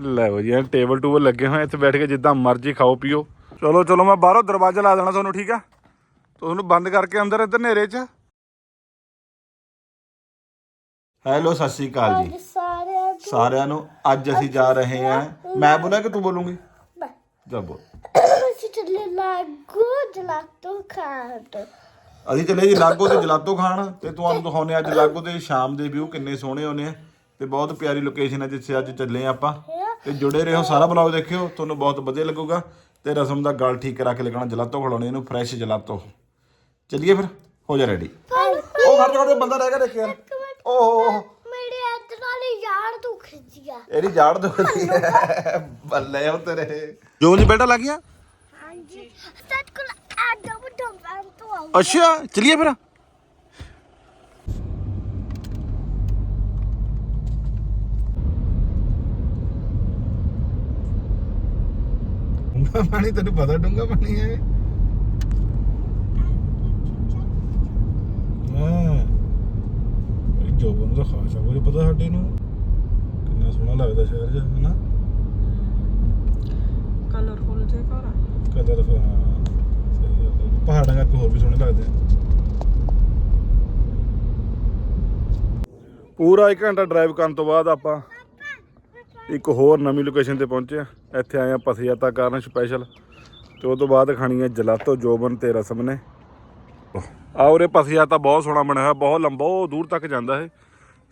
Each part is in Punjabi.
ਲੈ ਜੀ ਐਨ ਟੇਬਲ ਟੂਬਲ ਲੱਗੇ ਹੋਏ ਇੱਥੇ ਬੈਠ ਕੇ ਜਿੱਦਾਂ ਮਰਜ਼ੀ ਖਾਓ ਪੀਓ। ਚਲੋ ਚਲੋ ਮੈਂ ਬਾਹਰੋਂ ਦਰਵਾਜ਼ਾ ਲਾ ਦੇਣਾ ਤੁਹਾਨੂੰ ਠੀਕ ਆ? ਤੁਹਾਨੂੰ ਬੰਦ ਕਰਕੇ ਅੰਦਰ ਇੱਧਰ ਹਨੇਰੇ 'ਚ। ਹੈਲੋ ਸਤਿ ਸ਼੍ਰੀ ਅਕਾਲ ਜੀ। ਸਾਰਿਆਂ ਸਾਰਿਆਂ ਨੂੰ ਅੱਜ ਅਸੀਂ ਜਾ ਰਹੇ ਹਾਂ। ਮੈਂ ਬੋਲਾਂ ਕਿ ਤੂੰ ਬੋਲੂਗੀ? ਜਾ ਬੋਲ। ਅਸੀਂ ਚੱਲੇ ਲਾਗੂ ਜਲਾਤੋ ਖਾਟ ਅਸੀਂ ਚੱਲੇ ਜੀ ਲਾਗੋ ਤੇ ਜਲਾਤੋ ਖਾਣ ਤੇ ਤੁਹਾਨੂੰ ਦਿਖਾਉਨੇ ਅੱਜ ਲਾਗੋ ਤੇ ਸ਼ਾਮ ਦੇ ਵਿਊ ਕਿੰਨੇ ਸੋਹਣੇ ਹੋਣੇ ਆ ਤੇ ਬਹੁਤ ਪਿਆਰੀ ਲੋਕੇਸ਼ਨ ਹੈ ਜਿੱਥੇ ਅੱਜ ਚੱਲੇ ਆਪਾਂ। ਤੇ ਜੁੜੇ ਰਹੋ ਸਾਰਾ ਬਲੌਗ ਦੇਖਿਓ ਤੁਹਾਨੂੰ ਬਹੁਤ ਵਧੀਆ ਲੱਗੂਗਾ ਤੇ ਰਸਮ ਦਾ ਗਲ ਠੀਕ ਕਰਾ ਕੇ ਲੱਗਣਾ ਜਲਾਤੋ ਖਲਾਉਣੇ ਇਹਨੂੰ ਫਰੈਸ਼ ਜਲਾਤੋ ਚੱਲੀਏ ਫਿਰ ਹੋ ਜਾ ਰੈਡੀ ਉਹ ਘਰ ਜਾ ਬੰਦਾ ਰਹਿ ਗਿਆ ਦੇਖ ਯਾਰ। ਓਹ ਮੇਰੇ ਹੱਥ ਨਾਲ ਯਾਰ ਤੂੰ ਖਿੱਚਿਆ ਇਹਦੀ ਜਾੜ ਦੁਖਦੀ ਹੈ ਬੱਲੇ ਉਹ ਤੇਰੇ। ਜੋ ਜੀ ਬੇਟਾ ਲੱਗ ਗਿਆ? ਹਾਂਜੀ। ਕੋਲ ਤੋਂ ਅੱਛਾ ਚਲਿਏ ਫਿਰ। ਡੂੰਗਾ ਪਾਣੀ ਤੈਨੂੰ ਪਤਾ ਡੂੰਗਾ ਪਾਣੀ ਹੈ ਹਾਂ। ਇਹ ਜੋ ਬੰਦਾ ਖਾਸਾ ਕੁਝ ਪਤਾ ਸਾਡੇ ਨੂੰ? ਕਿੰਨਾ ਸੋਹਣਾ ਲੱਗਦਾ ਸ਼ਹਿਰ ਜਿਹਾ ਹਨਾ ਕਲਰਫੁਲ ਜੇ ਘਰ ਆ। ਕਲਰ ਹਾਂ। ਸਹੀ ਗੱਲ ਹੈ। ਪਹਾੜਾਂ ਕਰਕੇ ਹੋਰ ਵੀ ਸੋਹਣੇ ਲੱਗਦੇ ਆ। ਪੂਰਾ 1 ਘੰਟਾ ਡਰਾਈਵ ਕਰਨ ਤੋਂ ਬਾਅਦ ਆਪਾਂ ਇੱਕ ਹੋਰ ਨਵੀਂ ਲੋਕੇਸ਼ਨ ਤੇ ਪਹੁੰਚੇ ਆ। ਇੱਥੇ ਆਏ ਆ ਪਥਯਾਤਾ ਕਰਨ ਸਪੈਸ਼ਲ ਤੇ ਉਹ ਤੋਂ ਬਾਅਦ ਖਾਣੀ ਹੈ ਜਲਾਤੋ, ਜੋਬਨ ਤੇ ਰਸਮ ਨੇ। ਆ ਉਰੇ ਪਥਯਾਤਾ ਬਹੁਤ ਸੋਹਣਾ ਬਣਿਆ ਹੋਇਆ, ਬਹੁਤ ਲੰਬਾ, ਉਹ ਦੂਰ ਤੱਕ ਜਾਂਦਾ ਹੈ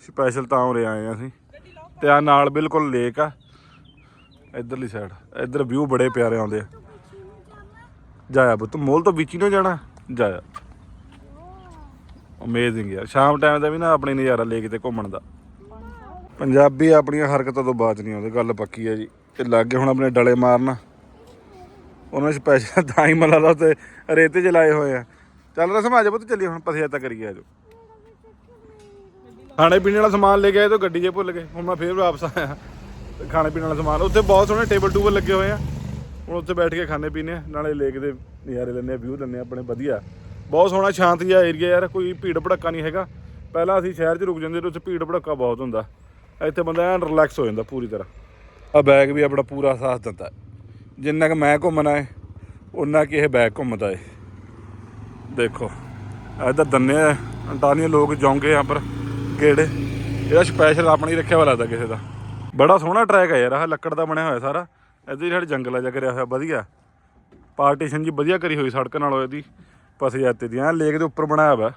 ਸਪੈਸ਼ਲ ਤਾਂ ਉਰੇ ਆਏ ਆ ਅਸੀਂ। ਤੇ ਆ ਨਾਲ ਬਿਲਕੁਲ ਲੇਕ ਆ। ਇਧਰਲੀ ਸਾਈਡ ਇਧਰ ਵਿਊ ਬੜੇ ਪਿਆਰੇ ਆਉਂਦੇ ਆ। ਜਾਇਆ ਬੁੱਤ ਮੋਲ ਤੋਂ ਵਿੱਚ ਹੀ ਨਾ ਜਾਣਾ? ਜਾਇਆ। ਅਮੇਜ਼ਿੰਗ ਯਾਰ, ਸ਼ਾਮ ਟਾਈਮ ਦਾ ਵੀ ਨਾ ਆਪਣੇ ਨਜ਼ਾਰਾ ਲੇਕ ਤੇ ਘੁੰਮਣ ਦਾ। ਪੰਜਾਬੀ ਆਪਣੀਆਂ ਹਰਕਤਾਂ ਤੋਂ ਬਾਜ ਨਹੀਂ ਆਉਂਦੇ, ਗੱਲ ਪੱਕੀ ਹੈ ਜੀ। ਤੇ ਲੱਗੇ ਹੁਣ ਆਪਣੇ ਡਲੇ ਮਾਰਨਾ। ਉਹਨਾਂ ਸਪੈਸ਼ਲ ਤਾਂ ਹੀ ਮਲਾ ਤੇ ਰੇਤੇ 'ਚ ਲਾਏ ਹੋਏ ਆ। ਚੱਲ ਰਸਮ ਆ ਜਾ ਪੁੱਤ, ਚੱਲੀਏ ਹੁਣ, ਪਥਿਆ ਤਾਂ ਕਰੀਏ ਆਜੋ ਖਾਣੇ ਪੀਣੇ ਵਾਲਾ ਸਮਾਨ ਲੈ ਕੇ ਆਏ ਤਾਂ ਗੱਡੀ 'ਚ ਭੁੱਲ ਗਏ। ਹੁਣ ਮੈਂ ਫੇਰ ਵਾਪਸ ਆਇਆ। ਖਾਣੇ ਪੀਣ ਵਾਲਾ ਸਮਾਨ, ਉੱਥੇ ਬਹੁਤ ਸੋਹਣੇ ਟੇਬਲ ਟੂਬਲ ਲੱਗੇ ਹੋਏ ਆ। ਹੁਣ ਉੱਥੇ ਬੈਠ ਕੇ ਖਾਣੇ ਪੀਣੇ ਆ। ਨਾਲੇ ਲੇਕ ਦੇ ਨਜ਼ਾਰੇ ਲੈਂਦੇ ਆ ਵਿਊ ਲੈਂਦੇ ਆ ਆਪਣੇ, ਵਧੀਆ। ਬਹੁਤ ਸੋਹਣਾ ਸ਼ਾਂਤ ਜਿਹਾ ਏਰੀਆ ਯਾਰ, ਕੋਈ ਭੀੜ ਭੜੱਕਾ ਨਹੀਂ ਹੈਗਾ। ਪਹਿਲਾਂ ਅਸੀਂ ਸ਼ਹਿਰ 'ਚ ਰੁਕ ਜਾਂਦੇ ਤੇ ਉੱਥੇ ਭੀੜ ਭੜੱਕਾ ਬਹੁਤ ਹੁੰਦਾ। ਇੱਥੇ ਬੰਦਾ ਐਨ ਰਿਲੈਕਸ ਹੋ ਜਾਂਦਾ ਪੂਰੀ ਤਰ੍ਹਾਂ। ਆ ਬੈਗ ਵੀ ਆਪਣਾ ਪੂਰਾ ਸਾਥ ਦਿੰਦਾ ਜਿੰਨਾ ਕਿ ਮੈਂ ਘੁੰਮਣਾ ਹੈ ਉਹਨਾਂ ਕਿ ਇਹ ਬੈਗ ਘੁੰਮਦਾ ਹੈ। ਦੇਖੋ ਇੱਧਰ ਦੰਨੇ ਅੰਟਾਨੀਆ ਲੋਕ ਜੌਂਗੇ ਆ ਪਰ ਕਿਹੜੇ? ਇਹਦਾ ਸਪੈਸ਼ਲ ਆਪਣੀ ਰੱਖਿਆ ਹੋਇਆ ਲੱਗਦਾ ਕਿਸੇ ਦਾ। ਬੜਾ ਸੋਹਣਾ ਟਰੈਕ ਹੈ ਯਾਰ, ਆਹ ਲੱਕੜ ਦਾ ਬਣਿਆ ਹੋਇਆ ਸਾਰਾ। ਇੱਧਰ ਹੀ ਸਾਡੇ ਜੰਗਲ ਜਿਹਾ ਕਰਿਆ ਹੋਇਆ, ਵਧੀਆ। ਪਾਰਟੀਸ਼ਨ ਜੀ ਵਧੀਆ ਕਰੀ ਹੋਈ ਸੜਕ ਨਾਲੋਂ ਇਹਦੀ, ਪਸੇ ਜਾਂਤੇ ਦੀ। ਐਂ ਲੇਕ ਦੇ ਉੱਪਰ ਬਣਾਇਆ ਹੋਇਆ।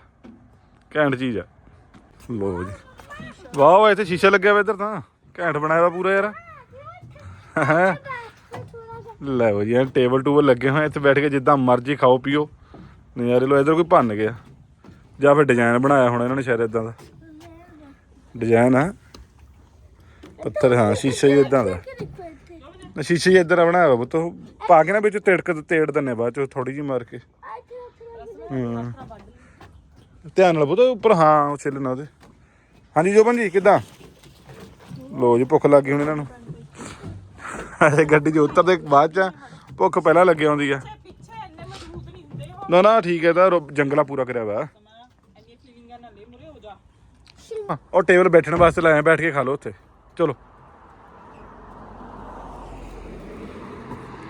ਘੈਂਟ ਚੀਜ਼ ਆ। ਲੋ ਜੀ। ਵਾਹ ਇੱਥੇ ਸ਼ੀਸ਼ਾ ਲੱਗਿਆ ਵਾ ਇੱਧਰ ਤਾਂ। ਘੈਂਟ ਬਣਾਇਆ ਵਾ ਪੂਰਾ ਯਾਰ। ਹੈਂ। ਲੈ ਵਾ ਜੀ ਐਨ ਟੇਬਲ ਟੂਬਲ ਲੱਗੇ ਹੋਏ ਆ, ਇੱਥੇ ਬੈਠ ਕੇ ਜਿੱਦਾਂ ਮਰਜ਼ੀ ਖਾਓ ਪੀਓ। ਨਜ਼ਾਰੇ ਲੋ ਇੱਧਰ ਕੋਈ ਭੰਨ ਗਿਆ। ਜਾਂ ਫਿਰ ਡਿਜ਼ਾਈਨ ਬਣਾਇਆ ਹੋਣਾ ਇਹਨਾਂ ਨੇ ਸ਼ਾਇਦ ਇਦਾਂ ਦਾ। ਡਿਜ਼ਾਈਨ ਆ। ਪੱਥਰ ਹਾਂ ਸ਼ੀਸ਼ਾ ਹੀ ਇਦਾਂ ਦਾ। ਨਾ ਸ਼ੀਸ਼ਾ ਹੀ ਇਦਾਂ ਬਣਾਇਆ ਵਾ ਬੁੱਤ ਉਹ ਪਾ ਕੇ ਨਾ ਵਿੱਚ ਤਿੜਕ ਤੇੜ ਦਿੰਨੇ ਬਾਅਦ ਚ ਥੋੜੀ ਜਿਹੀ ਮਾਰ ਕੇ। ਹਾਂ। ਧਿਆਨ ਨਾਲ ਬੁੱਤ ਉੱਪਰ ਹਾਂ ਉਹ ਛਿੱਲਣਾ ਉਹਦੇ। ਹਾਂਜੀ ਜੋਬਨ ਜੀ ਕਿੱਦਾਂ? ਲੋ ਜੀ ਭੁੱਖ ਲੱਗ ਹੁਣ ਇਹਨਾਂ ਨੂੰ। ਅਰੇ ਗੱਡੀ 'ਚ ਉਤਰਦੇ ਬਾਅਦ ਚ ਭੁੱਖ ਪਹਿਲਾਂ ਲੱਗੀ ਆਉਂਦੀ ਆ। ਨਾ ਨਾ ਠੀਕ ਹੈ ਤਾਂ ਜੰਗਲਾ ਪੂਰਾ ਕਰਿਆ ਵਾ। ਉਹ ਟੇਬਲ ਬੈਠਣ ਵਾਸਤੇ ਲਾਇਆ ਬੈਠ ਕੇ ਖਾ ਲਓ ਉੱਥੇ। ਚਲੋ।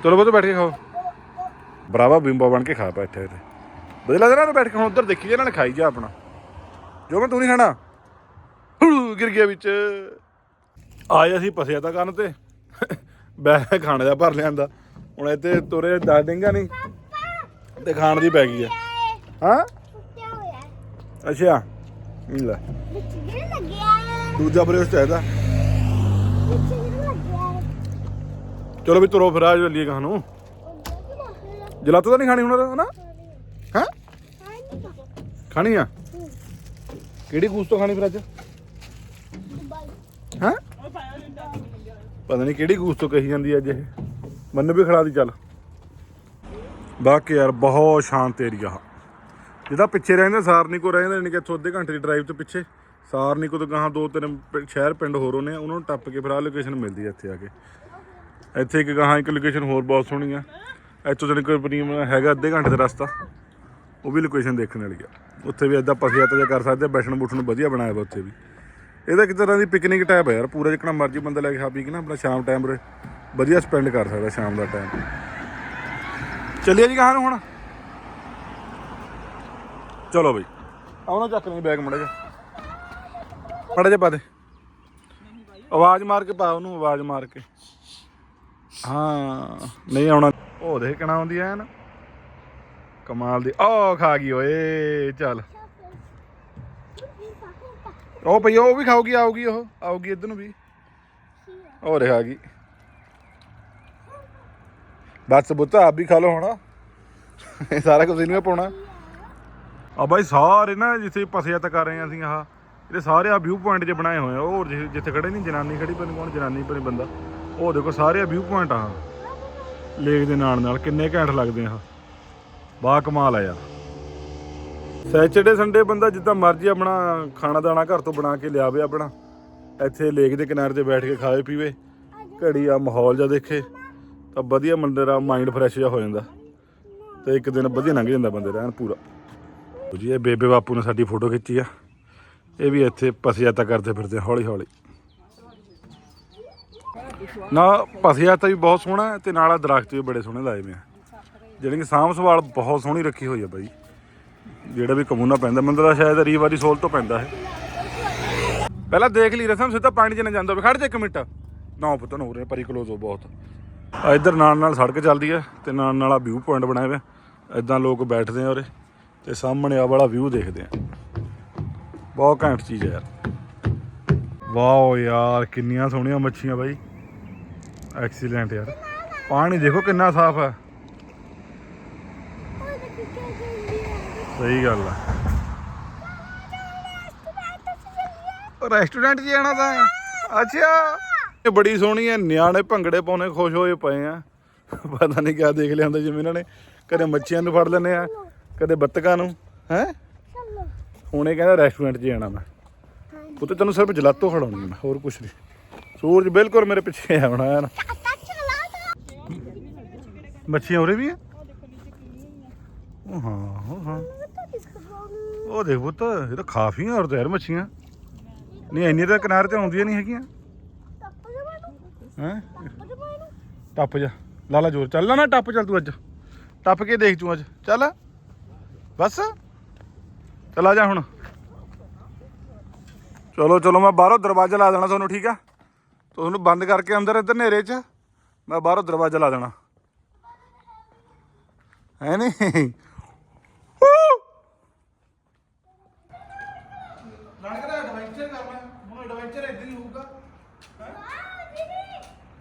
ਚਲੋ ਬੋਤੋ ਬੈਠ ਕੇ ਖਾਓ। ਬਰਾਵਾ ਬਿੰਬਾ ਬਣ ਕੇ ਖਾ ਬੈਠੇ ਤੇ। ਨਾ ਉਹਨੂੰ ਬੈਠ ਕੇ ਹੁਣ ਉੱਧਰ ਦੇਖੀ ਜਾ ਨਾਲ ਖਾਈ ਜਾ ਆਪਣਾ। ਜੋ ਮੈਂ ਤੂੰ ਨਹੀਂ ਖਾਣਾ? ਹੂ, ਗਿਰ ਗਿਆ ਵਿੱਚ। ਆਏ ਅਸੀਂ ਪਸਿਆ ਤਾਂ ਕਰਨ ਤੇ। ਬੈ ਖਾਣੇ ਦਾ ਭਰ ਲਿਆਂਦਾ। ਹੁਣ ਇੱਥੇ ਤੁਰੇ ਦੱਸ ਦੇਂਗਾ ਨਹੀਂ ਤੇ ਖਾਣ ਦੀ ਪੈ ਗਈ ਆ। ਹਾਂ? ਅੱਛਾ। ਲੈ। ਦੂਜਾ ਬਰੇਸ ਚਾਹੀਦਾ। ਚਲੋ ਵੀ ਤੁਰੋ ਫਿਰ ਆ ਚੱਲੀਏ ਕਹਾਂ ਨੂੰ। ਉੱਧਰ ਜਲਾਤੋ ਤਾਂ ਨਹੀਂ ਖਾਣੀ ਹੁਣ ਹਨਾ? ਹਾਂ? ਖਾਣੀ ਆ? ਕਿਹੜੀ ਗੂਸ ਤੋਂ ਖਾਣੀ ਫਿਰ ਅੱਜ? ਹਾਂ? ਪਤਾ ਨਹੀਂ ਕਿਹੜੀ ਗੂਸ ਤੋਂ ਕਹੀ ਜਾਂਦੀ ਅੱਜ ਇਹ। ਮੰਨ ਵੀ ਖੜਾ ਦੀ ਚੱਲ। ਬਾਕੀ ਯਾਰ, ਬਹੁਤ ਸ਼ਾਂਤ ਏਰੀਆ ਜਿਹਦਾ ਪਿੱਛੇ ਰਹਿੰਦਾ ਸਾਰਨੀ ਕੋ ਰਹਿੰਦਾ ਨੇ ਕਿ ਇੱਥੋਂ ਅੱਧੇ ਘੰਟੇ ਦੀ ਡਰਾਈਵ ਤੋਂ ਪਿੱਛੇ। ਸਾਰਨੀ ਕੋ ਤੋਂ ਗਾਹਾਂ ਦੋ ਤਿੰਨ ਸ਼ਹਿਰ, ਪਿੰਡ ਹੋਰ ਹੋਣੇ ਉਹਨਾਂ ਨੂੰ ਟੱਪ ਕੇ ਫਿਰ ਆ ਲੋਕੇਸ਼ਨ ਮਿਲਦੀ ਹੈ ਇੱਥੇ ਆ ਕੇ। ਇੱਥੇ ਇੱਕ ਗਾਹਾਂ ਇੱਕ ਲੋਕੇਸ਼ਨ ਹੋਰ ਬਹੁਤ ਸੋਹਣੀ ਆ। ਇੱਥੋਂ ਜਨ ਕੋਈ ਪਨੀਮ ਹੈਗਾ ਅੱਧੇ ਘੰਟੇ ਦਾ ਰਸਤਾ। ਉਹ ਵੀ ਲੋਕੇਸ਼ਨ ਦੇਖਣ ਵਾਲੀ ਆ। ਉੱਥੇ ਵੀ ਇਦਾਂ ਪਸਿਆ ਤਾਂ ਕਰ ਸਕਦੇ ਆ, ਬੈਠਣ ਬੁੱਠਣ ਨੂੰ ਵਧੀਆ ਬਣਾਇਆ ਵਾ ਉੱਥੇ ਵੀ। ਇਹ ਤਾਂ ਇੱਕ ਤਰ੍ਹਾਂ ਦੀ ਪਿਕਨਿਕ ਟਾਈਪ ਹੈ ਯਾਰ, ਪੂਰਾ ਜਿਕਣਾ ਮਰਜ਼ੀ ਬੰਦਾ ਲੈ ਕੇ ਖਾ ਪੀ ਕੇ ਨਾ, ਆਪਣਾ ਸ਼ਾਮ ਟਾਈਮ ਰੇ ਵਧੀਆ ਸਪੈਂਡ ਕਰ ਸਕਦਾ ਸ਼ਾਮ ਦਾ ਟਾਈਮ ਚੱਲੀਏ ਜੀ ਕਹਾਂ ਨੂੰ ਹੁਣ। ਚਲੋ ਬਈ ਆਉਣਾ ਚੱਕ ਲਈ ਬੈਗ ਮੜਾ ਜਾ ਮੜਾ ਜਾ ਪਾ ਦੇ। ਆਵਾਜ਼ ਮਾਰ ਕੇ ਪਾ ਉਹਨੂੰ, ਆਵਾਜ਼ ਮਾਰ ਕੇ। ਹਾਂ, ਨਹੀਂ ਆਉਣਾ। ਉਹ ਦੇਖ ਕਿਣਾ ਆਉਂਦੀ ਐ ਨਾ ਕਮਾਲ ਦੀ ਓ ਖਾ ਗਈ ਓਏ, ਚੱਲ। ਉਹ ਪਈ ਉਹ ਵੀ ਖਾਊਗੀ, ਆਊਗੀ ਉਹ, ਆਊਗੀ ਇਧਰ ਨੂੰ ਵੀ। ਉਹ ਰੇ ਖਾ ਗਈ ਬਸ ਬੁੱਤ ਆਪ ਵੀ ਖਾ ਲਓ ਹੁਣ। ਇਹ ਸਾਰਾ ਕੁਝ ਇਹਨੂੰ ਪਾਉਣਾ। ਆ ਬਾਈ ਸਾਰੇ ਨਾ ਜਿੱਥੇ ਪਸਿਆ ਤੱਕ ਕਰ ਰਹੇ ਆ ਅਸੀਂ ਆਹ, ਇਹਦੇ ਸਾਰੇ ਆ ਵਿਊ ਪੁਆਇੰਟ ਜੇ ਬਣਾਏ ਹੋਏ ਆ। ਹੋਰ ਜਿ- ਜਿੱਥੇ ਖੜੇ ਨਹੀਂ, ਜਨਾਨੀ ਖੜੀ ਪਰ ਕੌਣ, ਜਨਾਨੀ ਪਰ ਬੰਦਾ। ਉਹ ਦੇਖੋ ਸਾਰੇ ਵਿਊ ਪੁਆਇੰਟ ਆ। ਲੇਕ ਦੇ ਨਾਲ ਨਾਲ ਕਿੰਨੇ ਘੈਂਟ ਲੱਗਦੇ ਆ ਬਾ ਕਮਾਲ ਆ ਯਾਰ। ਸੈਚਰਡੇ, ਸੰਡੇ ਬੰਦਾ ਜਿੱਦਾਂ ਮਰਜ਼ੀ ਆਪਣਾ ਖਾਣਾ ਦਾਣਾ ਘਰ ਤੋਂ ਬਣਾ ਕੇ ਲਿਆਵੇ ਆਪਣਾ। ਇੱਥੇ ਲੇਕ ਦੇ ਕਿਨਾਰੇ ਤੇ ਬੈਠ ਕੇ ਖਾਵੇ ਪੀਵੇ। ਘੜੀ ਆ ਮਾਹੌਲ ਜਿਹਾ ਦੇਖੇ, ਤਾਂ ਵਧੀਆ ਮੰਦਰ ਆ, ਮਾਈਂਡ ਫਰੈਸ਼ ਜਿਹਾ ਹੋ ਜਾਂਦਾ। ਤੇ ਇੱਕ ਦਿਨ ਵਧੀਆ ਲੰਘ ਜਾਂਦਾ ਬੰਦੇ ਦਾ ਐਨ ਪੂਰਾ ਜੀ, ਇਹ ਬੇਬੇ ਬਾਪੂ ਨੇ ਸਾਡੀ ਫੋਟੋ ਖਿੱਚੀ ਆ। ਇਹ ਵੀ ਇੱਥੇ ਪਸਿਆਤਾ ਕਰਦੇ ਫਿਰਦੇ ਹੌਲੀ ਹੌਲੀ ਨਾ ਪਸਿਆਤਾ ਵੀ ਬਹੁਤ ਸੋਹਣਾ ਹੈ ਤੇ ਨਾਲ ਆ ਦਰਖਤ ਵੀ ਬੜੇ ਸੋਹਣੇ ਲਾਏ ਹੋਏ ਆ। ਜਿਹੜੇ ਕਿ ਸਾਂਭ ਸੰਭਾਲ ਬਹੁਤ ਸੋਹਣੀ ਰੱਖੀ ਹੋਈ ਆ ਬਾਈ। ਜਿਹੜਾ ਵੀ ਕਮੂਨਾ ਪੈਂਦਾ ਮੰਦਰ ਦਾ ਸ਼ਾਇਦ ਰੀਵਾਰੀ ਸੋਲ ਤੋਂ ਪੈਂਦਾ ਹੈ ਪਹਿਲਾਂ ਦੇਖ ਲਈ ਰਸਮ, ਸਿੱਧਾ ਪਾਣੀ 'ਚ ਨਾ ਜਾਂਦਾ ਹੋਵੇ। ਖੜ ਜਾ ਇੱਕ ਮਿੰਟ। ਨਾ ਪੁੱਤ, ਨਾ ਉਰੇ ਪਰੀ ਕਲੋਜ਼ ਹੋ ਬਹੁਤ। ਆ ਇੱਧਰ ਨਾਲ ਨਾਲ ਸੜਕ ਚੱਲਦੀ ਹੈ ਤੇ ਨਾਲ ਨਾਲ ਆ ਵਿਊ ਪੁਆਇੰਟ ਬਣਾਇਆ ਹੋਏ ਇਦਾਂ ਲੋਕ ਬੈਠਦੇ ਆ ਉਰੇ ਤੇ ਸਾਹਮਣੇ ਆ ਵਾਲਾ ਵਿਊ ਦੇਖਦੇ ਆ। ਬਹੁਤ ਘੈਂਟ ਚੀਜ਼ ਹੈ ਯਾਰ। ਵਾਓ ਯਾਰ, ਕਿੰਨੀਆਂ ਸੋਹਣੀਆਂ ਮੱਛੀਆਂ ਬਾਈ। ਐਕਸੀਲੈਂਟ ਯਾਰ। ਪਾਣੀ ਦੇਖੋ ਕਿੰਨਾ ਸਾਫ਼ ਹੈ ਸਹੀ ਗੱਲ ਆ। ਰੈਸਟੋਰੈਂਟ 'ਚ ਜਾਣਾ ਤਾਂ ਅੱਛਾ। ਇਹ ਬੜੀ ਸੋਹਣੀ ਹੈ ਨਿਆਣੇ ਭੰਗੜੇ ਪਾਉਣੇ ਖੁਸ਼ ਹੋਏ ਪਏ ਆ। ਪਤਾ ਨਹੀਂ ਕਿਆ ਦੇਖ ਲਿਆ ਹੁੰਦਾ ਜਿਵੇਂ ਇਹਨਾਂ ਨੇ। ਕਦੇ ਮੱਛੀਆਂ ਨੂੰ ਫੜ ਲੈਂਦੇ ਆ ਕਦੇ ਬੱਤਕਾਂ ਨੂੰ ਹੈ? ਹੁਣ ਇਹ ਕਹਿੰਦਾ ਰੈਸਟੋਰੈਂਟ 'ਚ ਜਾਣਾ ਮੈਂ। ਪੁੱਤ ਤੈਨੂੰ ਸਿਰਫ ਜਲਾਤੋ ਖੜਾਉਣੀ ਮੈਂ ਹੋਰ ਕੁਛ ਨਹੀਂ। ਸੂਰਜ ਬਿਲਕੁਲ ਮੇਰੇ ਪਿੱਛੇ ਆਉਣਾ ਤਾ ਮੱਛੀਆਂ ਉਰੇ ਵੀ ਆ? ਹਾਂ ਹਾਂ। ਉਹ ਦੇਖ ਪੁੱਤ, ਇਹ ਤਾਂ ਕਾਫੀ ਔਰ ਯਾਰ ਮੱਛੀਆਂ। ਨਹੀਂ ਇੰਨੀ ਤਾਂ ਕਿਨਾਰੇ ਤੇ ਆਉਂਦੀਆਂ ਨਹੀਂ ਹੈਗੀਆਂ। ਟੱਪ ਦੇ ਮੈਨੂੰ ਹੈ? ਟੱਪ ਜਾ। ਲਾਲਾ ਜੋਰ। ਚੱਲ ਨਾ ਟੱਪ ਚੱਲ ਤੂੰ ਅੱਜ। ਟੱਪ ਕੇ ਦੇਖ ਤੂੰ ਅੱਜ। ਚੱਲ। ਬਸ। ਚਲਾ ਜਾ ਹੁਣ। ਚਲੋ ਚਲੋ, ਮੈਂ ਬਾਹਰੋਂ ਦਰਵਾਜ਼ਾ ਲਾ ਦੇਣਾ ਤੁਹਾਨੂੰ, ਠੀਕ ਆ? ਤੁਹਾਨੂੰ ਬੰਦ ਕਰਕੇ ਅੰਦਰ ਇੱਧਰ ਹਨੇਰੇ 'ਚ। ਮੈਂ ਬਾਹਰੋਂ ਦਰਵਾਜ਼ਾ ਲਾ ਦੇਣਾ। ਹੈ ਨਹੀਂ ਲੜਕਦਾ ਐਡਵੈਂਚਰ ਕਰਨਾ ਹੁਣ ਐਡਵੈਂਚਰ ਇੱਧਰ ਹੀ ਹੋਊਗਾ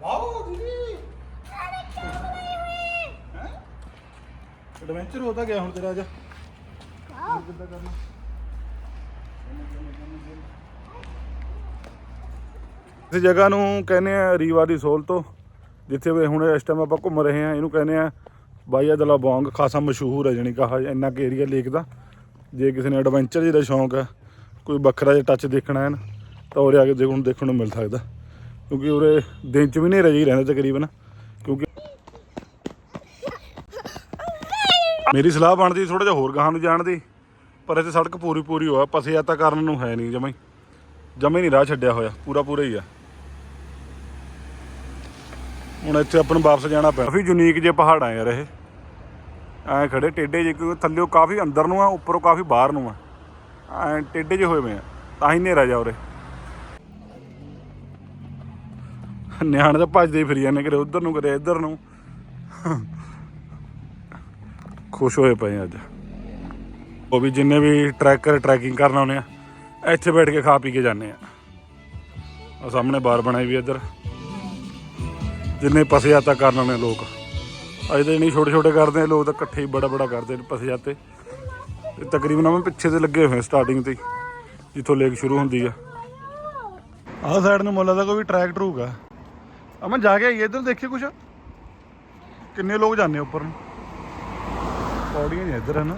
ਵਾਓ ਦੀਦੀ ਹੋਤਾ ਗਿਆ ਹੁਣ ਤੇਰਾ ਅੱਜ? ਕਿੱਦਾਂ ਕਰਨਾ? ਇਸ ਜਗ੍ਹਾ ਨੂੰ ਕਹਿੰਦੇ ਆ ਰੀਵਾ ਦੀ ਸੋਲ ਤੋਂ ਜਿੱਥੇ ਵੀ ਹੁਣ ਇਸ ਟਾਈਮ ਆਪਾਂ ਘੁੰਮ ਰਹੇ ਆ ਇਹਨੂੰ ਕਹਿੰਦੇ ਆ ਬਾਈਆ ਦਲਾ ਬੌਂਗ ਖਾਸਾ ਮਸ਼ਹੂਰ ਹੈ ਜਾਣੀ ਕਹਾ ਇੰਨਾ ਕਿ ਏਰੀਆ ਲੇਕ ਦਾ। ਜੇ ਕਿਸੇ ਨੇ ਐਡਵੈਂਚਰ ਜਿਹਦਾ ਸ਼ੌਂਕ ਹੈ ਕੋਈ ਵੱਖਰਾ ਜਿਹਾ ਟੱਚ ਦੇਖਣਾ ਹੈ ਨਾ ਤਾਂ ਉਰੇ ਆ ਕੇ ਦੇਖਣ ਨੂੰ ਦੇਖਣ ਨੂੰ ਮਿਲ ਸਕਦਾ। ਕਿਉਂਕਿ ਉਰੇ ਦਿਨ ਚ ਵੀ ਹਨੇਰਾ ਜਿਹੀ ਰਹਿੰਦਾ ਤਕਰੀਬਨ ਕਿਉਂਕਿ ਮੇਰੀ ਸਲਾਹ ਬਣਦੀ ਥੋੜਾ ਜਿਹਾ ਹੋਰ ਗਾਹਾਂ ਨੂੰ ਜਾਣ ਦੀ, ਪਰ ਇੱਥੇ ਸੜਕ ਪੂਰੀ ਪੂਰੀ ਹੋਆ ਪਸਿਆਤਾ ਕਰਨ ਨੂੰ ਹੈ ਨਹੀਂ ਜਮਾਈ। ਜਮੇ ਨਹੀਂ ਰਾਹ ਛੱਡਿਆ ਹੋਇਆ, ਪੂਰਾ ਪੂਰਾ ਹੀ ਆ। ਹੁਣ ਇੱਥੇ ਆਪਾਂ ਨੂੰ ਵਾਪਸ ਜਾਣਾ ਪਿਆ ਕਾਫੀ ਯੂਨੀਕ ਜੇ ਪਹਾੜ ਆ ਯਾਰ ਇਹ। ਐ ਖੜੇ ਟੇਡੇ ਜੇ ਕਿਉਂਕਿ ਥੱਲਿਓ ਕਾਫੀ ਅੰਦਰ ਨੂੰ ਆ, ਉੱਪਰੋਂ ਕਾਫੀ ਬਾਹਰ ਨੂੰ ਆ। ਐ ਟੇਡੇ ਜੇ ਹੋਏ ਪਏ ਆ, ਤਾਂ ਹੀ ਹਨੇਰਾ ਜਾ ਉਰੇ। ਨਿਆਣੇ ਤਾਂ ਭੱਜਦੇ ਫਿਰੀ ਜਾਂਦੇ ਕਦੇ ਉਧਰ ਨੂੰ ਕਦੇ ਇੱਧਰ ਨੂੰ। ਖੁਸ਼ ਹੋਏ ਪਏ ਅੱਜ। ਉਹ ਵੀ ਜਿੰਨੇ ਵੀ ਟਰੈਕਰ ਟਰੈਕਿੰਗ ਕਰਨ ਆਉਂਦੇ ਆ, ਇੱਥੇ ਬੈਠ ਕੇ ਖਾ ਪੀ ਕੇ ਜਾਂਦੇ ਆ। ਆ ਸਾਹਮਣੇ ਬਾਰ ਬਣਾਈ ਵੀ ਇੱਧਰ। ਜਿੰਨੇ ਪਸਿਆਤਾ ਕਰਨ ਆਉਂਦੇ ਲੋਕ। ਅੱਜ ਤਾਂ ਨਹੀਂ ਛੋਟੇ ਛੋਟੇ ਕਰਦੇ ਲੋਕ ਤਾਂ ਇਕੱਠੇ ਹੀ ਬੜਾ ਬੜਾ ਕਰਦੇ ਨੇ ਪਸਿਆਤੇ ਤਕਰੀਬਨ ਮੈਂ ਪਿੱਛੇ ਤੇ ਲੱਗੇ ਹੋਏ ਸਟਾਰਟਿੰਗ ਤੇ ਜਿੱਥੋਂ ਲੇਕ ਸ਼ੁਰੂ ਹੁੰਦੀ ਆ। ਆਹ ਸਾਈਡ ਨੂੰ ਮੁੱਲਾ ਦਾ ਕੋਈ ਟਰੈਕ ਟਰੂਕ ਆ। ਅਮਨ, ਜਾ ਕੇ ਆਈਏ ਇੱਧਰ ਦੇਖੀਏ ਕੁਛ। ਕਿੰਨੇ ਲੋਕ ਜਾਂਦੇ ਉੱਪਰ ਨੂੰ? ਪੌੜੀਆਂ ਨਹੀਂ ਇੱਧਰ ਹਨ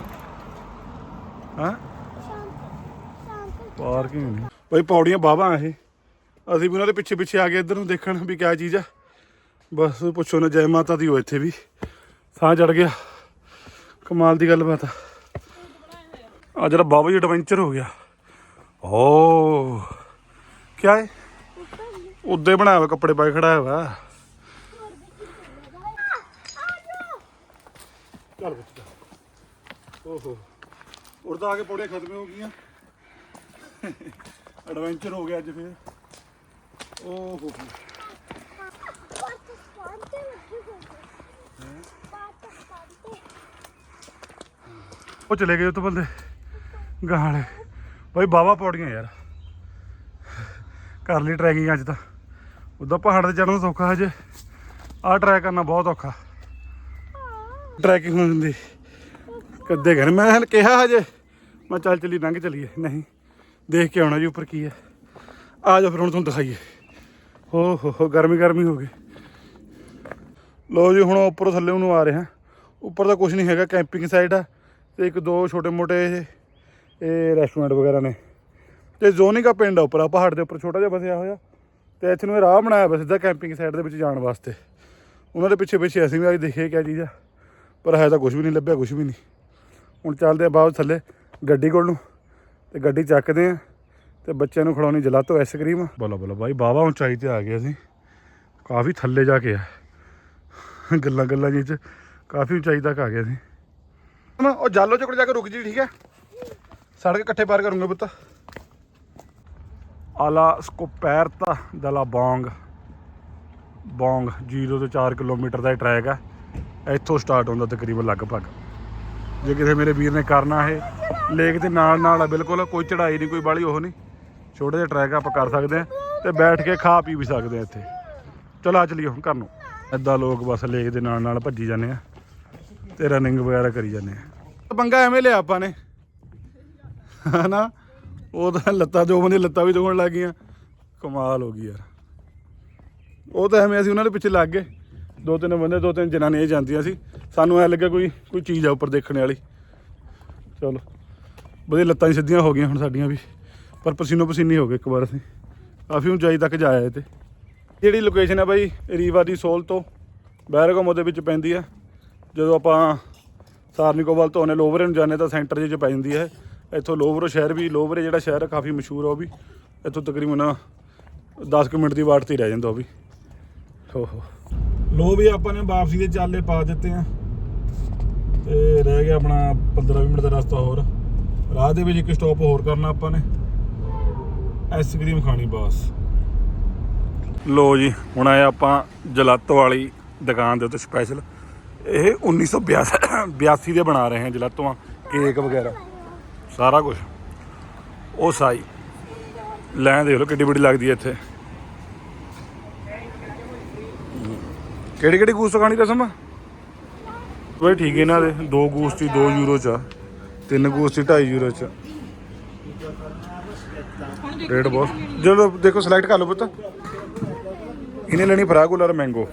ਹਾਂ? ਪਾਰਕਿੰਗ ਨਹੀਂ। ਬਈ ਪੌੜੀਆਂ ਬਾਬਾ ਇਹ। ਅਸੀਂ ਵੀ ਉਹਨਾਂ ਦੇ ਪਿੱਛੇ ਪਿੱਛੇ ਆ ਗਏ ਇੱਧਰ ਨੂੰ ਦੇਖਣ ਵੀ ਕਿਆ ਚੀਜ਼ ਆ। ਬਸ ਪੁੱਛੋ ਨਾ, ਜੈ ਮਾਤਾ ਦੀ ਹੋ ਇੱਥੇ ਵੀ। ਸਾਹ ਚੜ ਗਿਆ। ਕਮਾਲ ਦੀ ਗੱਲਬਾਤ ਆ। ਆ ਜਿਹੜਾ ਬਾਬਾ ਜੀ ਐਡਵੈਂਚਰ ਹੋ ਗਿਆ। ਓ, ਕਿਆ ਹੈ ਉੱਦੇ ਬਣਾਇਆ ਹੋਇਆ ਕੱਪੜੇ ਪਾਏ ਖੜਾ ਹੋਇਆ ਚੱਲ ਓਹੋ। ਉੜਦਾ ਆ ਕੇ ਪੌੜੀਆਂ ਖਤਮ ਹੋ ਗਈਆਂ। ਐਡਵੈਂਚਰ ਹੋ ਗਿਆ ਅੱਜ ਫੇਰ। ਓਹੋ। ਉਹ ਚਲੇ ਗਏ ਉਹ ਤੋਂ ਬੰਦੇ ਗਾਲੇ ਬਈ ਬਾਵਾ ਪੌੜੀਆਂ ਯਾਰ। ਕਰ ਲਈ ਟਰੈਕਿੰਗ ਅੱਜ ਤਾਂ। ਉਦਾਂ ਪਹਾੜ ਤੇ ਚੜ੍ਹਨਾ ਸੌਖਾ ਹਜੇ। ਆਹ ਟਰੈਕ ਕਰਨਾ ਬਹੁਤ ਔਖਾ। ਟਰੈਕਿੰਗ ਹੋ ਜਾਂਦੀ। ਕਦੇ ਘਰ। ਮੈਂ ਹਲ ਕਿਹਾ ਹਜੇ। ਮੈਂ ਚੱਲ ਚਲੀ, ਲੰਘ ਚਲੀਏ। ਨਹੀਂ, ਦੇਖ ਕੇ ਆਉਣਾ ਜੀ, ਉੱਪਰ ਕੀ ਹੈ। ਆ ਜਾ ਫਿਰ, ਹੁਣ ਤੁਹਾਨੂੰ ਦਿਖਾਈਏ। ਹੋ ਹੋ ਹੋ, ਗਰਮੀ ਗਰਮੀ ਹੋ ਗਈ। ਲੋ ਜੀ, ਹੁਣ ਉੱਪਰੋਂ ਥੱਲੇ ਨੂੰ ਆ ਰਹੇ ਹਾਂ। ਉੱਪਰ ਤਾਂ ਕੁਝ ਨਹੀਂ ਹੈਗਾ, ਕੈਂਪਿੰਗ ਸਾਈਡ ਆ। ਤੇ ਇੱਕ ਦੋ ਛੋਟੇ ਮੋਟੇ ਇਹ ਰੈਸਟੋਰੈਂਟ ਵਗੈਰਾ ਨੇ। ਤੇ ਜ਼ੋਨਿਕਾ ਪਿੰਡ ਆ ਉੱਪਰ, ਆ ਪਹਾੜ ਦੇ ਉੱਪਰ, ਛੋਟਾ ਜਿਹਾ ਵਸਿਆ ਹੋਇਆ। ਤੇ ਇੱਥੇ ਨੂੰ ਰਾਹ ਬਣਾਇਆ ਵਾ ਸਿੱਧਾ ਕੈਂਪਿੰਗ ਸਾਈਡ ਦੇ ਵਿੱਚ ਜਾਣ ਵਾਸਤੇ। ਉਹਨਾਂ ਦੇ ਪਿੱਛੇ ਪਿੱਛੇ ਅਸੀਂ ਵੀ ਅੱਜ ਦੇਖੀਏ ਕਿਆ ਚੀਜ਼ ਆ। ਪਰ ਹੈ ਤਾਂ ਕੁਝ ਵੀ ਨਹੀਂ ਲੱਭਿਆ ਕੁਝ ਵੀ ਨਹੀਂ। ਹੁਣ ਚੱਲਦੇ ਆ ਬਾਅਦ ਥੱਲੇ ਗੱਡੀ ਕੋਲ ਨੂੰ ਤੇ ਗੱਡੀ ਚੱਕਦੇ ਆ ਤੇ ਬੱਚਿਆਂ ਨੂੰ ਖਿਲਾਉਣੀ ਜਲਾਤੋ ਆਈਸਕ੍ਰੀਮ ਬੋਲੋ ਬੋਲੋ ਬਾਈ ਬਾਵਾ ਉਚਾਈ ਤੇ ਆ ਗਏ ਅਸੀਂ। ਕਾਫੀ ਥੱਲੇ ਜਾ ਕੇ ਆ। ਗੱਲਾਂ ਗੱਲਾਂ ਜੀ ਚ ਕਾਫੀ ਉਚਾਈ ਤੱਕ ਆ ਗਏ ਅਸੀਂ। ਨਾ, ਉਹ ਜਾਲੋ ਚੋਕੜ ਜਾ ਕੇ ਰੁਕ ਜੀ, ਠੀਕ ਹੈ? ਸੜਕ ਇਕੱਠੇ ਪਾਰ ਕਰੂੰਗੇ ਪੁੱਤ। ਆਲਾ ਸਕੋਪੈਰਤਾ ਦਲਾ ਬੌਂਗ। ਬੌਂਗ 0 ਤੋਂ 4 ਕਿਲੋਮੀਟਰ ਦਾ ਇਹ ਟਰੈਕ ਹੈ। ਇੱਥੋਂ ਸਟਾਰਟ ਹੁੰਦਾ ਤਕਰੀਬਨ ਲਗਭਗ। ਜੇ ਕਿਸੇ ਮੇਰੇ ਵੀਰ ਨੇ ਕਰਨਾ ਇਹ, ਲੇਕ ਦੇ ਨਾਲ ਨਾਲ ਆ, ਬਿਲਕੁਲ ਕੋਈ ਚੜ੍ਹਾਈ ਨਹੀਂ, ਕੋਈ ਬਾਲੀ ਉਹ ਨਹੀਂ। ਛੋਟੇ ਜਿਹੇ ਟਰੈਕ ਆਪਾਂ ਕਰ ਸਕਦੇ ਆ ਤੇ ਬੈਠ ਕੇ ਖਾ ਪੀ ਵੀ ਸਕਦੇ ਆ ਇੱਥੇ। ਚਲੋ ਆ ਚਲੀਏ ਹੁਣ ਘਰ ਨੂੰ। ਏਦਾਂ ਲੋਕ ਬਸ ਲੇਕ ਦੇ ਨਾਲ ਨਾਲ ਭੱਜੀ ਜਾਂਦੇ ਆ ਤੇ ਰਨਿੰਗ ਵਗੈਰਾ ਕਰੀ ਜਾਂਦੇ ਆ। ਪੰਗਾ ਐਵੇਂ ਲਿਆ ਆਪਾਂ ਨੇ। ਹਨਾ? ਉਹ ਤਾਂ ਲੱਤਾਂ ਦੋ ਬੰਦੇ ਲੱਤਾਂ ਵੀ ਦੋਣ ਲੱਗ ਗਈਆਂ। ਕਮਾਲ ਹੋ ਗਈ ਯਾਰ। ਉਹ ਤਾਂ ਐਵੇਂ ਅਸੀਂ ਉਹਨਾਂ ਦੇ ਪਿੱਛੇ ਲੱਗ ਗਏ। ਦੋ ਤਿੰਨ ਬੰਦੇ, ਦੋ ਤਿੰਨ ਜਨਾਨੀਆਂ ਜਾਂਦੀਆਂ ਸੀ। ਸਾਨੂੰ ਐ ਲੱਗਾ ਕੋਈ ਕੋਈ ਚੀਜ਼ ਆ ਉੱਪਰ ਦੇਖਣ ਵਾਲੀ। ਚਲੋ, ਵਧੀਆ ਲੱਤਾਂ ਹੀ ਸਿੱਧੀਆਂ ਹੋ ਗਈਆਂ ਹੁਣ ਸਾਡੀਆਂ ਵੀ। ਪਰ ਪਸੀਨੋ ਪਸੀਨੀ ਹੋ ਗਏ ਇੱਕ ਵਾਰ ਅਸੀਂ। ਕਾਫੀ ਉਚਾਈ ਤੱਕ ਜਾਇਆ ਆਏ ਤੇ। ਜਿਹੜੀ ਲੋਕੇਸ਼ਨ ਹੈ ਬਾਈ, ਰੀਵਾ ਦੀ ਸੋਲ ਤੋਂ ਬੈਰਗਮ ਦੇ ਵਿੱਚ ਪੈਂਦੀ ਹੈ ਜਦੋਂ ਆਪਾਂ ਸਾਰਨਿਕੋਵਾਲ ਤੋਂ ਆਉਂਦੇ ਲੋਵਰੇ ਨੂੰ ਜਾਂਦੇ ਤਾਂ ਸੈਂਟਰ ਜਿਹੇ 'ਚ ਪੈ ਜਾਂਦੀ ਹੈ ਇੱਥੋਂ ਲੋਵਰੋ ਸ਼ਹਿਰ ਵੀ, ਲੋਵਰੇ ਜਿਹੜਾ ਸ਼ਹਿਰ ਹੈ ਕਾਫੀ ਮਸ਼ਹੂਰ ਆ ਉਹ ਵੀ। ਇੱਥੋਂ ਤਕਰੀਬਨ 10 ਕੁ ਮਿੰਟ ਦੀ ਵਾਟ ਤੇ ਹੀ ਰਹਿ ਜਾਂਦਾ ਉਹ ਵੀ। ਹੋ ਹੋ। ਲੋ ਵੀ ਆਪਾਂ ਨੇ ਵਾਪਸੀ ਦੇ ਚਾਲੇ ਪਾ ਦਿੱਤੇ ਆ। ਤੇ ਰਹਿ ਗਿਆ ਆਪਣਾ 15 ਮਿੰਟ ਦਾ ਰਸਤਾ ਹੋਰ। ਰਾਹ ਦੇ ਵਿੱਚ ਇੱਕ ਸਟਾਪ ਹੋਰ ਕਰਨਾ ਆਪਾਂ ਨੇ। ਆਈਸਕ੍ਰੀਮ ਖਾਣੀ ਬਸ। ਲੋ ਜੀ, ਹੁਣ ਆਏ ਆਪਾਂ ਜਲਾਤੋ ਵਾਲੀ ਦੁਕਾਨ ਦੇ ਉੱਤੇ ਸਪੈਸ਼ਲ ਇਹ 1982 ਦੇ ਬਣਾ ਰਹੇ ਹਾਂ ਜਲਾਤੋਆਂ ਕੇਕ ਵਗੈਰਾ। ਸਾਰਾ ਕੁਝ ਉਹ ਸਾਈ। ਲੈ ਦੇਖ ਲਓ ਕਿੱਡੀ ਵੱਡੀ ਲੱਗਦੀ ਹੈ ਇੱਥੇ। ਕਿਹੜੀ ਕਿਹੜੀ ਗੂਸ ਖਾਣੀ ਰਸਮ? ਓਏ ਠੀਕ ਹੈ ਇਹਨਾਂ ਦੇ ਦੋ ਗੂਸ ਦੀ 2 ਯੂਰੋ ਚ ਆ, ਤਿੰਨ ਗੂਸ ਦੀ 2.5 ਯੂਰੋ ਚ ਰੇਟ ਬਹੁਤ ਜਦੋਂ ਦੇਖੋ ਸਿਲੈਕਟ ਕਰ ਲਓ ਪੁੱਤ। ਇਹਨੇ ਲੈਣੀ ਫਰਾਗੂਲਰ ਮੈਂਗੋ।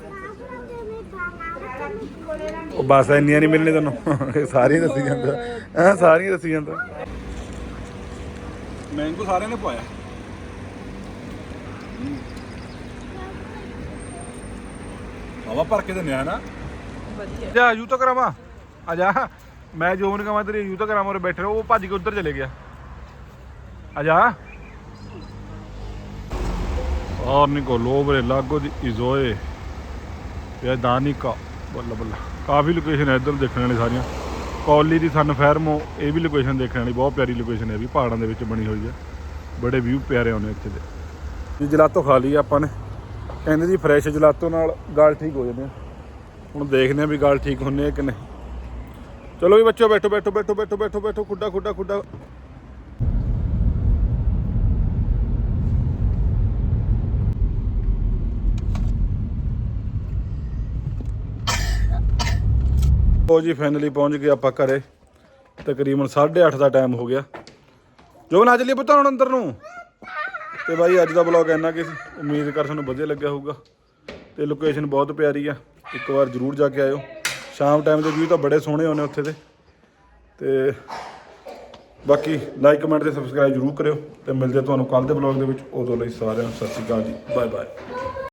ਉਹ ਬਸ ਇੰਨੀਆਂ ਨਹੀਂ ਮਿਲਣੀ ਤੈਨੂੰ। ਇਹ ਸਾਰੀਆਂ ਦੱਸੀ ਜਾਂਦਾ। ਹਾਂ ਸਾਰੀਆਂ ਦੱਸੀ ਜਾਂਦਾ। ਮੈਂਗੋ ਸਾਰਿਆਂ ਨੇ ਪਾਇਆ। ਹਵਾ ਭਰ ਕੇ ਦਿੰਦੇ ਆ ਨਾ ਵਧੀਆ। ਜਾ ਯੂ ਤਾਂ ਕਰਾਵਾਂ। ਆ ਜਾ ਮੈਂ ਜੋਨ ਕਮਾਂ ਤੇਰੀ ਯੂ ਤਾਂ ਕਰਾਵਾਂ ਉਰੇ ਬੈਠੇ ਰਹੋ ਉਹ ਭੱਜ ਕੇ ਉੱਧਰ ਚਲੇ ਗਿਆ। ਆ ਜਾ। ਔਰ ਨਿਕੋ ਲੋਬਰੇ ਲਾਗੋ ਦੀ ਇਜ਼ੋਏ। ਇਹ ਦਾਨਿਕਾ ਬੱਲਾ ਬੱਲਾ। ਕਾਫੀ ਲੋਕੇਸ਼ਨ ਹੈ ਇੱਧਰ ਦੇਖਣ ਵਾਲੀ ਸਾਰੀਆਂ। ਕੌਲੀ ਦੀ ਸਨ ਫੈਰਮੋ ਇਹ ਵੀ ਲੋਕੇਸ਼ਨ ਦੇਖਣ ਵਾਲੀ ਬਹੁਤ ਪਿਆਰੀ ਲੋਕੇਸ਼ਨ ਹੈ ਵੀ ਪਹਾੜਾਂ ਦੇ ਵਿੱਚ ਬਣੀ ਹੋਈ ਹੈ ਬੜੇ ਵਿਊ ਪਿਆਰੇ ਆਉਂਦੇ ਇੱਥੇ ਦੇ। ਜੀ ਜਲਾਤੋ ਖਾ ਲਈ ਆਪਾਂ ਨੇ। ਕਹਿੰਦੇ ਜੀ ਫਰੈਸ਼ ਜਲਾਤੋ ਨਾਲ ਗਾਲ ਠੀਕ ਹੋ ਜਾਂਦੇ ਆ। ਹੁਣ ਦੇਖਦੇ ਆ ਵੀ ਗੱਲ ਠੀਕ ਹੁੰਨੇ ਆ ਕਿ ਨਹੀਂ। ਚਲੋ ਵੀ ਬੱਚੋ ਬੈਠੋ ਬੈਠੋ ਬੈਠੋ ਬੈਠੋ ਬੈਠੋ ਬੈਠੋ, ਖੁੱਡਾ ਖੁੱਡਾ ਖੁੱਡਾ। ਉਹ ਜੀ ਫਾਈਨਲੀ ਪਹੁੰਚ ਗਏ ਆਪਾਂ ਘਰੇ। ਤਕਰੀਬਨ 8:30 ਦਾ ਟਾਈਮ ਹੋ ਗਿਆ। ਜੋ ਨਾ ਚੱਲੀਏ ਪੁੱਤ ਹੁਣ ਅੰਦਰ ਨੂੰ? ਤੇ ਬਾਈ ਅੱਜ ਦਾ ਬਲੌਗ ਇੰਨਾ ਕਿ ਸੀ ਉਮੀਦ ਕਰ ਤੁਹਾਨੂੰ ਵਧੀਆ ਲੱਗਿਆ ਹੋਊਗਾ। ਤੇ ਲੋਕੇਸ਼ਨ ਬਹੁਤ ਪਿਆਰੀ ਆ। ਇੱਕ ਵਾਰ ਜਰੂਰ ਜਾ ਕੇ ਆਇਓ। ਸ਼ਾਮ ਟਾਈਮ ਦੇ ਵਿਊ ਤਾਂ ਬੜੇ ਸੋਹਣੇ ਆਉਂਦੇ ਉੱਥੇ ਦੇ। ਤੇ ਬਾਕੀ ਲਾਈਕ ਕਮੈਂਟ ਤੇ ਸਬਸਕ੍ਰਾਈਬ ਜਰੂਰ ਕਰਿਓ। ਤੇ ਮਿਲਦੇ ਆ ਤੁਹਾਨੂੰ ਕੱਲ ਦੇ ਬਲੌਗ ਦੇ ਵਿੱਚ। ਉਦੋਂ ਲਈ ਸਾਰਿਆਂ ਨੂੰ ਸਤਿ ਸ਼੍ਰੀ ਅਕਾਲ ਜੀ। Bye bye